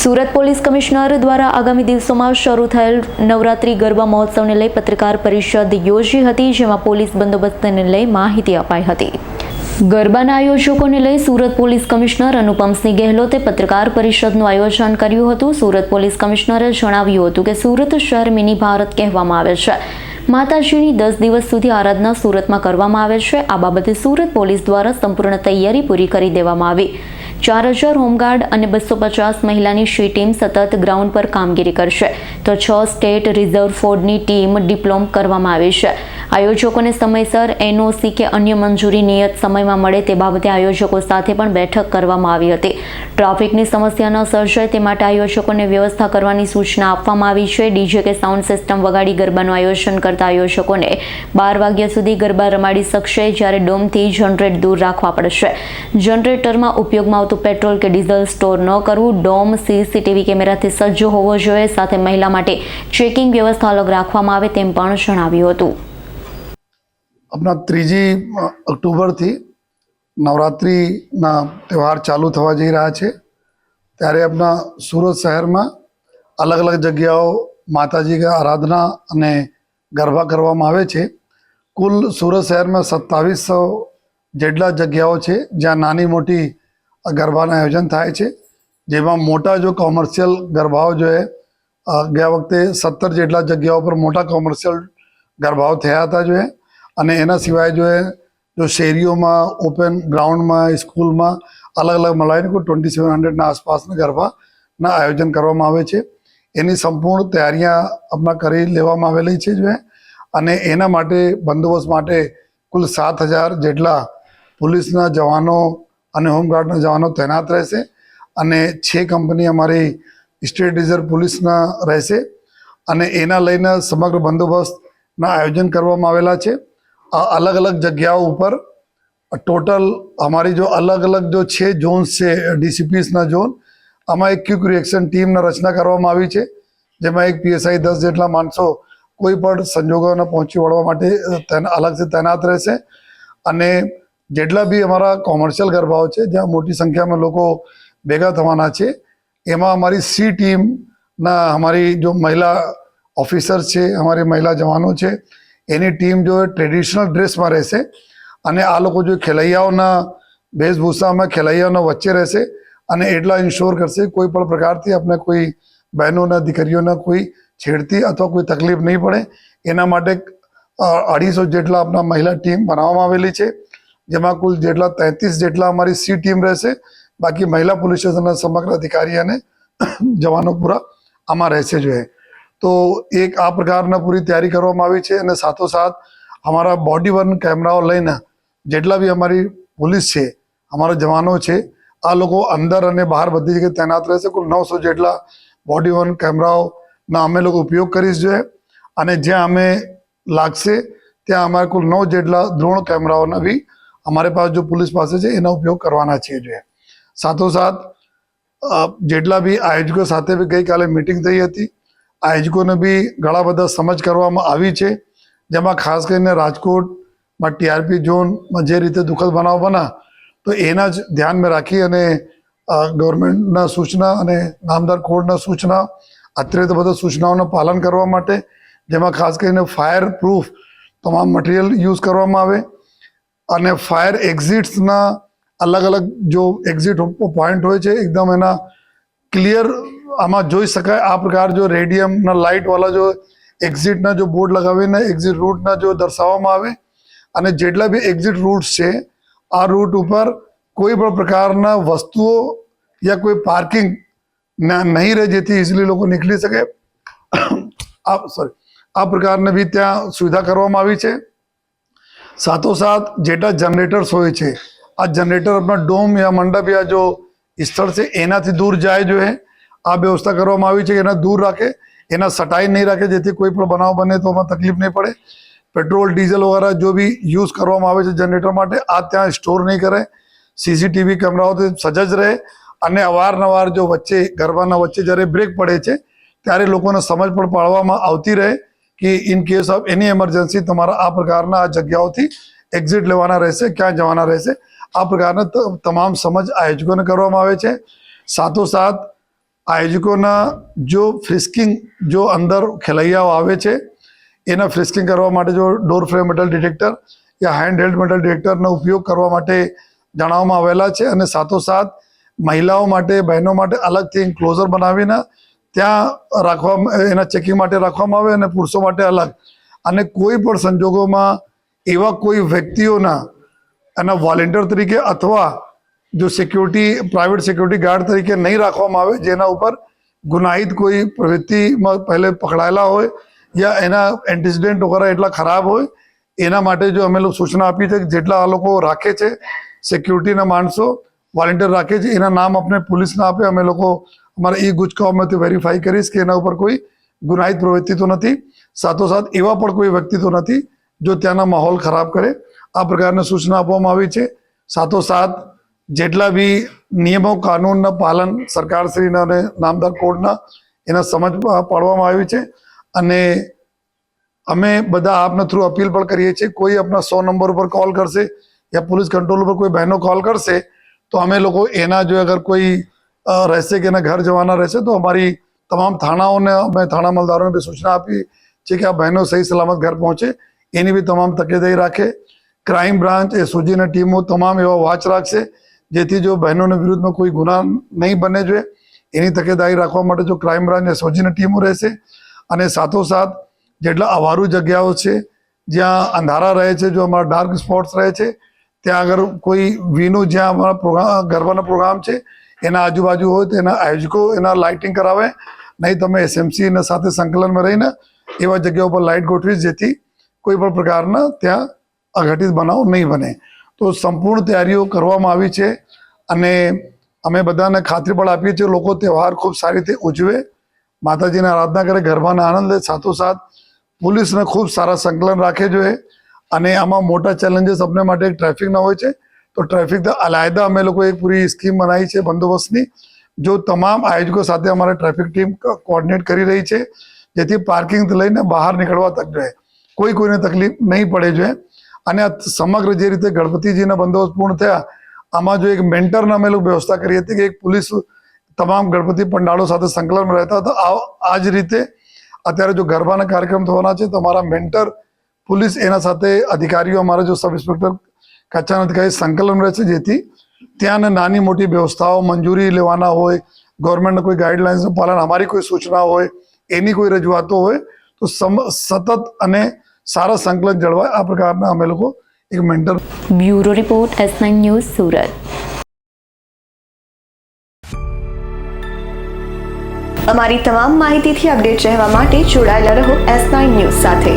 Surat police commissioner દ્વારા આગામી દિવસોમાં શરૂ થયેલ નવરાત્રી ગરબા મહોત્સવને લઈ પત્રકાર પરિષદ યોજી હતી, જેમાં પોલીસ બંદોબસ્તને લઈ માહિતી અપાઈ હતી. ગરબાના આયોજકોને લઈ સુરત પોલીસ કમિશનર અનુપમસિંહ ગેહલોતે પત્રકાર પરિષદનું આયોજન કર્યું હતું. સુરત પોલીસ કમિશનરે જણાવ્યું હતું કે સુરત શહેર મિની ભારત કહેવામાં આવે છે. માતાજીની દસ દિવસ સુધી આરાધના સુરતમાં કરવામાં આવે છે. આ બાબતે સુરત પોલીસ દ્વારા સંપૂર્ણ તૈયારી પૂરી કરી દેવામાં આવી. ચાર હજાર હોમગાર્ડ અને બસો પચાસ મહિલાની શી ટીમ સતત ગ્રાઉન્ડ પર કામગીરી કરશે. તો છ સ્ટેટ રિઝર્વ ફોર્ડની ટીમ ડિપ્લોમ કરવામાં આવી છે. આયોજકોને સમયસર એનઓસી કે અન્ય મંજૂરી નિયત સમયમાં મળે તે બાબતે આયોજકો સાથે પણ બેઠક કરવામાં આવી હતી. ટ્રાફિકની સમસ્યા ન સર્જાય તે માટે આયોજકોને વ્યવસ્થા કરવાની સૂચના આપવામાં આવી છે. ડીજે કે સાઉન્ડ સિસ્ટમ વગાડી ગરબાનું આયોજન કરતા આયોજકોને બાર વાગ્યા સુધી ગરબા રમાડી શકશે, જ્યારે ડોમથી જનરેટ દૂર રાખવા પડશે. જનરેટરમાં ઉપયોગમાં આવતું પેટ્રોલ કે ડીઝલ સ્ટોર ન કરવું, ડોમ, સીસીટીવી કેમેરાથી સજ્જ હોવો જોઈએ. સાથે મહિલા માટે ચેકિંગ વ્યવસ્થા અલગ રાખવામાં આવે તેમ પણ જણાવ્યું હતું. આપણા ત્રીજી ઓક્ટોબરથી નવરાત્રિના તહેવાર ચાલુ થવા જઈ રહ્યા છે. ત્યારે આપણા સુરત શહેરમાં અલગ અલગ જગ્યાઓ માતાજી આરાધના અને ગરબા કરવામાં આવે છે. કુલ સુરત શહેરમાં સત્તાવીસો જેટલા જગ્યાઓ છે જ્યાં નાની મોટી ગરબાના આયોજન થાય છે. જેમાં મોટા જો કોમર્શિયલ ગરબાઓ જો ગયા વખતે સત્તર જેટલા જગ્યાઓ પર મોટા કોમર્શિયલ ગરબાઓ થયા હતા જો એ અને એના સિવાય જો એ, જો શેરીઓમાં ઓપન ગ્રાઉન્ડમાં સ્કૂલમાં અલગ અલગ મળાવીને કોઈ ટ્વેન્ટી સેવન હંડ્રેડના આસપાસના ગરબાના આયોજન કરવામાં આવે છે. એની સંપૂર્ણ તૈયારીਆਂ આપણા કરી લેવામાં આવેલી છે જો અને એના માટે બંદોબસ્ત માટે કુલ સાત હજાર જેટલા પોલીસના જવાનો અને હોમગાર્ડના જવાનો તૈનાત રહેશે. અને છ કંપની અમારી સ્ટેટ રિઝર્વ પોલીસના રહેશે. અને એના લઈને સમગ્ર બંદોબસ્તના આયોજન કરવામાં આવેલા છે. અલગ અલગ જગ્યાઓ ઉપર ટોટલ અમારી જો અલગ અલગ જો છે ઝોન્સ છે ડિસિપ્લિન્સના ઝોન આમાં એક ક્વિક રિએક્શન ટીમના રચના કરવામાં આવી છે, જેમાં એક પીએસઆઈ દસ જેટલા માણસો કોઈ પણ સંજોગોને પહોંચી વળવા માટે અલગથી તૈનાત રહેશે. અને જેટલા બી અમારા કોમર્શિયલ ગરબાઓ છે, જ્યાં મોટી સંખ્યામાં લોકો ભેગા થવાના છે, એમાં અમારી સી ટીમના અમારી જો મહિલા ઓફિસર છે, અમારી મહિલા જવાનો છે એની ટીમ જો ટ્રેડિશનલ ડ્રેસમાં રહેશે અને આ લોકો જો ખેલૈયાઓના વેશભૂષામાં, ખેલૈયાઓના વચ્ચે રહેશે અને એટલા ઇન્શ્યોર કરશે કોઈ પણ પ્રકારથી આપણે કોઈ બહેનોના, દીકરીઓના કોઈ છેડતી અથવા કોઈ તકલીફ નહીં પડે. એના માટે અઢીસો જેટલા આપણા મહિલા ટીમ બનાવવામાં આવેલી છે, જેમાં કુલ જેટલા તેત્રીસ જેટલા અમારી સી ટીમ રહેશે. બાકી મહિલા પોલીસ સ્ટેશનના સમગ્ર અધિકારી અને જવાનો પૂરા આમાં રહેશે જોઈએ તો એક આ પ્રકારના પૂરી તૈયારી કરવામાં આવી છે અને સાથોસાથ અમારા બોડી વર્ન કેમેરાઓ લઈને જેટલા બી અમારી પોલીસ છે, અમારા જવાનો છે, આ લોકો અંદર અને બહાર બધી જગ્યાએ તૈનાત રહેશે. કુલ નવસો જેટલા બોડી વર્ન કેમેરાઓના અમે લોકો ઉપયોગ કરીશ અને જ્યાં અમે લાગશે, ત્યાં અમારે કુલ નવ જેટલા દ્રોણ કેમેરાઓના બી અમારે પાસે જો પોલીસ પાસે છે, એનો ઉપયોગ કરવાના છીએ જોઈએ. સાથોસાથ જેટલા બી આયોજકો સાથે બી ગઈકાલે મિટિંગ થઈ હતી. આયોજકોને બી ઘણા બધા સમજ કરવામાં આવી છે. જેમાં ખાસ કરીને રાજકોટમાં ટીઆરપી ઝોનમાં જે રીતે દુઃખદ બનાવ બના તો એના જ ધ્યાનમાં રાખી અને ગવર્મેન્ટના સૂચના અને નામદાર કોડના સૂચના, અત્યારે બધા સૂચનાઓનું પાલન કરવા માટે, જેમાં ખાસ કરીને ફાયર પ્રૂફ તમામ મટીરિયલ યુઝ કરવામાં આવે અને ફાયર એક્ઝિટ્સના અલગ અલગ જો એક્ઝિટ પોઈન્ટ હોય છે, એકદમ એના ક્લિયર આમાં જોઈ શકાય આ પ્રકાર જો રેડિયમના લાઇટવાળા જો એક્ઝિટના જો બોર્ડ લગાવીને એક્ઝિટ રૂટના જો દર્શાવવામાં આવે અને જેટલા બી એક્ઝિટ રૂટ્સ છે, આ રૂટ ઉપર કોઈ પણ પ્રકારના વસ્તુઓ યા કોઈ પાર્કિંગ નહીં રહે જેથી ઇઝીલી લોકો નીકળી શકે. આ સોરી આ પ્રકારની બી ત્યાં સુવિધા કરવામાં આવી છે. સાથોસાથ જેટલા જનરેટર્સ હોય છે, આ જનરેટર આપણા ડોમ યા મંડપ યા જો સ્થળ છે, એનાથી દૂર જાય જોઈએ આ વ્યવસ્થા કરવામાં આવી છે કે એના દૂર રાખે, એના સટાઈ નહીં રાખે, જેથી કોઈ પણ બનાવ બને તો એમાં તકલીફ નહીં પડે. પેટ્રોલ, ડીઝલ વગેરે જો બી યુઝ કરવામાં આવે છે જનરેટર માટે, આ ત્યાં સ્ટોર નહીં કરે. સીસીટીવી કેમેરાઓથી સજજ રહે અને અવારનવાર જો વચ્ચે, ગરબાના વચ્ચે જ્યારે બ્રેક પડે છે, ત્યારે લોકોને સમજ પણ પાડવામાં આવતી રહે કે in case of any emergency તમારા આ પ્રકારના આ જગ્યાઓથી એક્ઝિટ લેવાના રહેશે, ક્યાં જવાના રહેશે. આ પ્રકારના તમામ સમજ આયોજકોને કરવામાં આવે છે. સાથોસાથ આયોજકોના જો ફ્રિસ્કિંગ જો અંદર ખેલૈયાઓ આવે છે, એના ફ્રિસ્કિંગ કરવા માટે જો ડોર ફ્રેમ મેટલ ડિટેક્ટર યા હેન્ડ હેલ્ડ મેટલ ડિટેક્ટરનો ઉપયોગ કરવા માટે જણાવવામાં આવેલા છે અને સાથોસાથ મહિલાઓ માટે, બહેનો માટે અલગથી ક્લોઝર બનાવીને ત્યાં રાખવા એના ચેકિંગ માટે રાખવામાં આવે અને પુરુષો માટે અલગ. અને કોઈ પણ સંજોગોમાં એવા કોઈ વ્યક્તિઓના એના વોલેન્ટિયર તરીકે અથવા જો સિક્યુરિટી પ્રાઇવેટ સિક્યુરિટી ગાર્ડ તરીકે નહીં રાખવામાં આવે, જેના ઉપર ગુનાહિત કોઈ પ્રવૃત્તિમાં પહેલે પકડાયેલા હોય યા એના એન્ટિસિડેન્ટ વગેરે એટલા ખરાબ હોય, એના માટે જો અમે લોકો સૂચના આપી છે કે જેટલા આ લોકો રાખે છે સિક્યુરિટીના માણસો વોલેન્ટિયર રાખે છે, એના નામ આપણે પોલીસને આપે અમે લોકો અમારા ઈ ગુજકાઓમાંથી વેરીફાઈ કરીશ કે એના ઉપર કોઈ ગુનાહિત પ્રવૃત્તિ તો નથી, સાથોસાથ એવા પણ કોઈ વ્યક્તિ તો નથી જો ત્યાંના માહોલ ખરાબ કરે, આ પ્રકારની સૂચના આપવામાં આવી છે. સાથોસાથ, જેટલા બી નિયમો, કાનૂનના પાલન સરકારશ્રીના અને નામદાર કોડના એના સમજ પાડવામાં આવી છે. અને અમે બધા આપના થ્રુ અપીલ પણ કરીએ છીએ, કોઈ આપના સો નંબર ઉપર કોલ કરશે યા પોલીસ કંટ્રોલ ઉપર કોઈ બહેનો કોલ કરશે, તો અમે લોકો એના જો અગર કોઈ રહેશે કે એના ઘર જવાના રહેશે, તો અમારી તમામ થાણાઓને, અમે થાણા મલદારોને બી સૂચના આપી છે કે આ બહેનો સહી સલામત ઘર પહોંચે. એની બી તમામ તકેદારી રાખે. ક્રાઇમ બ્રાન્ચ એ સુજીની ટીમો તમામ એવા વોચ રાખશે, જેથી જો બહેનોના વિરુદ્ધમાં કોઈ ગુના નહીં બને જોઈએ, એની તકેદારી રાખવા માટે જો ક્રાઇમ બ્રાન્ચ એ સોજીની ટીમો રહેશે. અને સાથોસાથ જેટલા અવારું જગ્યાઓ છે, જ્યાં અંધારા રહે છે, જો અમારા ડાર્ક સ્પોટ્સ રહે છે, ત્યાં આગળ કોઈ વીનું જ્યાં અમારા પ્રોગ્રામ, ગરબાનો પ્રોગ્રામ છે, એના આજુબાજુ હોય તો એના આયોજકો એના લાઇટિંગ કરાવે. નહીં તમે એસએમસીના સાથે સંકલનમાં રહીને એવા જગ્યાઓ પર લાઇટ ગોઠવી જેથી કોઈ પણ પ્રકારના ત્યાં અઘટિત બનાવ નહીં બને. તો સંપૂર્ણ તૈયારીઓ કરવામાં આવી છે અને અમે બધાને ખાતરી પણ આપીએ છીએ લોકો તહેવાર ખૂબ સારી રીતે ઉજવે. માતાજીને આરાધના કરે ગરબાના આનંદ લે, સાથોસાથ પોલીસને ખૂબ સારા સંકલન રાખે જોઈએ. અને આમાં મોટા ચેલેન્જીસ અમને માટે એક ટ્રાફિકના હોય છે. તો ટ્રાફિક અલાયદા અમે લોકો એક પૂરી સ્કીમ બનાવી છે બંદોબસ્તની, જો તમામ આયોજકો સાથે અમારે ટ્રાફિક ટીમ કોઓર્ડિનેટ કરી રહી છે, જેથી પાર્કિંગથી લઈને બહાર નીકળવા તક જોઈએ કોઈ કોઈને તકલીફ નહીં પડે જોઈએ અને આ સમગ્ર જે રીતે ગણપતિજીના બંદોબસ્ત પૂર્ણ થયા, આમાં જો એક મેન્ટરને અમે લોકો વ્યવસ્થા કરી હતી કે એક પોલીસ તમામ ગણપતિ પંડાળો સાથે સંકલનમાં રહેતા હતા, આ જ રીતે અત્યારે જો ગરબાના કાર્યક્રમ થવાના છે, તો અમારા મેન્ટર પોલીસ એના સાથે અધિકારીઓ અમારા જો સબ ઇન્સ્પેક્ટર કચ્છના અધિકારી સંકલન રહેશે જેથી ત્યાં નાની મોટી વ્યવસ્થાઓ મંજૂરી લેવાના હોય, ગવર્મેન્ટના કોઈ ગાઈડલાઇન્સનું પાલન, અમારી કોઈ સૂચના હોય, એની કોઈ રજૂઆતો હોય તો સતત અને સારા સંકલન જળવાય. આ પ્રકારના અમે લોકો એક mentor bureau report S news Surat. અમારી તમામ માહિતીથી અપડેટ રહેવા માટે જોડાયેલા રહો એસ નાઇન ન્યૂઝ સાથે.